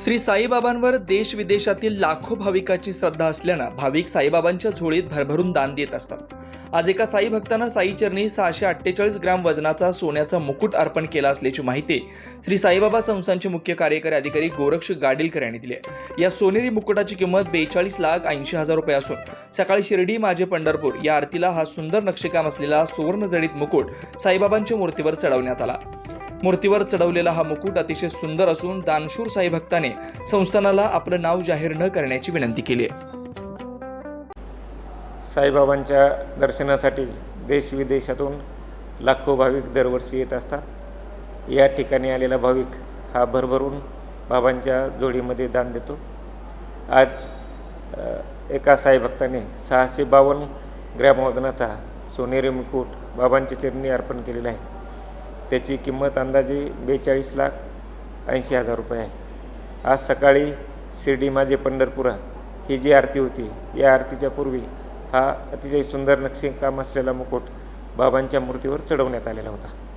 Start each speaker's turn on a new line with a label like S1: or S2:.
S1: श्री साईबाबांवर देश विदेशातील लाखो भाविकाची श्रद्धा असल्यानं भाविक साईबाबांच्या झोळीत भरभरून दान देत असतात. आज एका साई भक्तानं साईचरणी सहाशे अठ्ठेचाळीस ग्राम वजनाचा सोन्याचा मुकुट अर्पण केला असल्याची माहिती श्री साईबाबा संस्थांचे मुख्य कार्यकारी अधिकारी गोरक्ष गाडीलकर यांनी दिली आहे. या सोनेरी मुकुटाची किंमत बेचाळीस लाख ऐंशी हजार रुपये असून सकाळी शिर्डी माझे पंढरपूर या आरतीला हा सुंदर नक्षीकाम असलेला सुवर्णजडित मुकुट साईबाबांच्या मूर्तीवर चढवण्यात आला. मूर्तीवर चढवलेला हा मुकुट अतिशय सुंदर असून दानशूर साई भक्ताने संस्थानाला आपलं नाव जाहीर न करण्याची विनंती केली आहे.
S2: साईबाबांच्या दर्शनासाठी देश विदेशातून लाखो भाविक दरवर्षी येत असतात. या ठिकाणी आलेला भाविक हा भरभरून बाबांच्या जोडीमध्ये दान देतो. आज एका साईभक्ताने सहाशे बावन्न ग्रॅम वजनाचा सोनेरी मुकुट बाबांच्या चरणी अर्पण केलेला आहे. त्याची किंमत अंदाजे बेचाळीस लाख ऐंशी हजार रुपये आहे. आज सकाळी शिर्डी माझे पंढरपुरा ही जी आरती होती या आरतीच्या पूर्वी हा अतिशय सुंदर नक्षीकाम असलेला मुकुट बाबांच्या मूर्तीवर चढवण्यात आलेला होता.